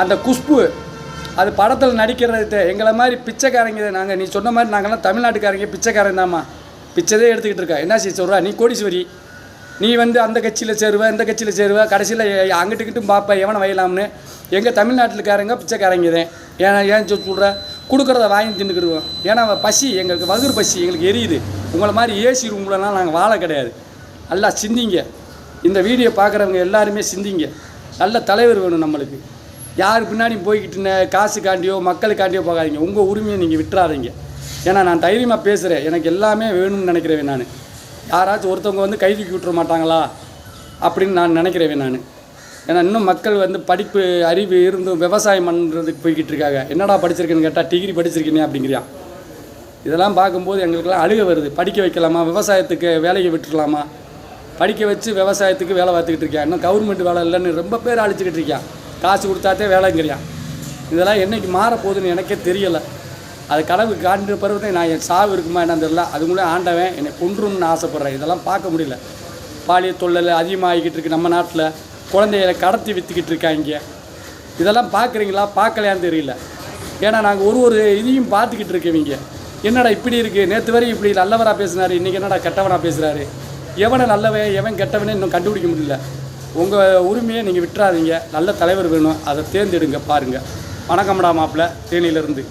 அந்த குஷ்பு அது படத்தில் நடிக்கிறது எங்களை மாதிரி பிச்சைக்காரங்க நாங்கள் நீ சொன்ன மாதிரி நாங்கள்லாம் தமிழ்நாட்டுக்காரங்க பிச்சைக்காரன் தாம்மா. பிச்சதே எடுத்துக்கிட்டு இருக்கா. என்ன செய்ய சொல்கிறா நீ கோடீஸ்வரி. நீ வந்து அந்த கட்சியில் சேருவ இந்த கட்சியில் சேருவ கடைசியில் அங்கிட்டுக்கிட்டும் பார்ப்பேன் எவனை வயலாம்னு. எங்கள் தமிழ்நாட்டில்காரங்க பிச்சைக்காரங்க தான் ஏன் ஏன் சொல்கிற கொடுக்குறத வாங்கி தின்னுக்கிடுவோம். ஏன்னா பசி எங்களுக்கு வகுர் பசி எங்களுக்கு எரியுது. உங்களை மாதிரி ஏசி ரூம்லலாம் நாங்கள் வாழ கிடையாது. நல்லா சிந்திங்க. இந்த வீடியோ பார்க்குறவங்க எல்லாருமே சிந்திங்க. நல்ல தலைவர் வேணும் நம்மளுக்கு. யார் பின்னாடி போய்கிட்டு காசுக்காண்டியோ மக்களுக்காண்டியோ போகாதீங்க. உங்கள் உரிமையை நீங்கள் விட்டுறாதீங்க. ஏன்னா நான் தைரியமாக பேசுகிறேன் எனக்கு எல்லாமே வேணும்னு நினைக்கிறேன் நான். யாராச்சும் ஒருத்தவங்க வந்து கை தூக்கி விட்டுற மாட்டாங்களா? அப்படின்னு நான் நினைக்கிறேன் நான். ஏன்னா இன்னும் மக்கள் வந்து படிப்பு அறிவு இருந்தும் விவசாயம் பண்ணுறதுக்கு போய்கிட்டு இருக்காங்க. என்னடா படிச்சிருக்கேன்னு கேட்டால் டிகிரி படிச்சிருக்கேனே அப்படிங்கிறியா? இதெல்லாம் பார்க்கும்போது எங்களுக்கெல்லாம் அழுக வருது. படிக்க வைக்கலாமா? விவசாயத்துக்கு வேலையை விட்டுடலாமா படிக்க வச்சு விவசாயத்துக்கு வேலை பார்த்துக்கிட்டு இருக்கான் இன்னும் கவர்மெண்ட் வேலை இல்லைன்னு ரொம்ப பேர் அழிச்சிக்கிட்டு இருக்கான் காசு கொடுத்தாத்தே வேலைங்கிறியான் இதெல்லாம் என்னைக்கு மாறப்போகுதுன்னு எனக்கே தெரியலை. அது கனவு காண்ற பருவத்தை நான் என் சாவு இருக்குமா என்னன்னு தெரியல. அதுக்குள்ளே ஆண்டவன் என்னை கொன்றும்னு ஆசைப்பட்றேன். இதெல்லாம் பார்க்க முடியல. பாலியல் தொழில் அதிகமாகிக்கிட்டு இருக்கு நம்ம நாட்டில். குழந்தைகளை கடத்தி விற்றுக்கிட்டு இருக்காங்க இதெல்லாம் பார்க்குறீங்களா? பார்க்கலையான்னு தெரியல. ஏன்னா நாங்கள் ஒரு ஒரு இதையும் பார்த்துக்கிட்டு இருக்கவங்க என்னடா இப்படி இருக்குது நேற்று வரை இப்படி நல்லவராக பேசினார். இன்றைக்கி என்னடா கெட்டவனாக பேசுகிறாரு எவனை நல்லவன் எவன் கெட்டவனே இன்னும் கண்டுபிடிக்க முடியல. உங்கள் உரிமையை நீங்கள் விட்டுறாதீங்க. நல்ல தலைவர் வேணும். அதை தேர்ந்தெடுங்க பாருங்கள் வணக்கம்டா மாப்பிள்ள. தேனியிலேருந்து.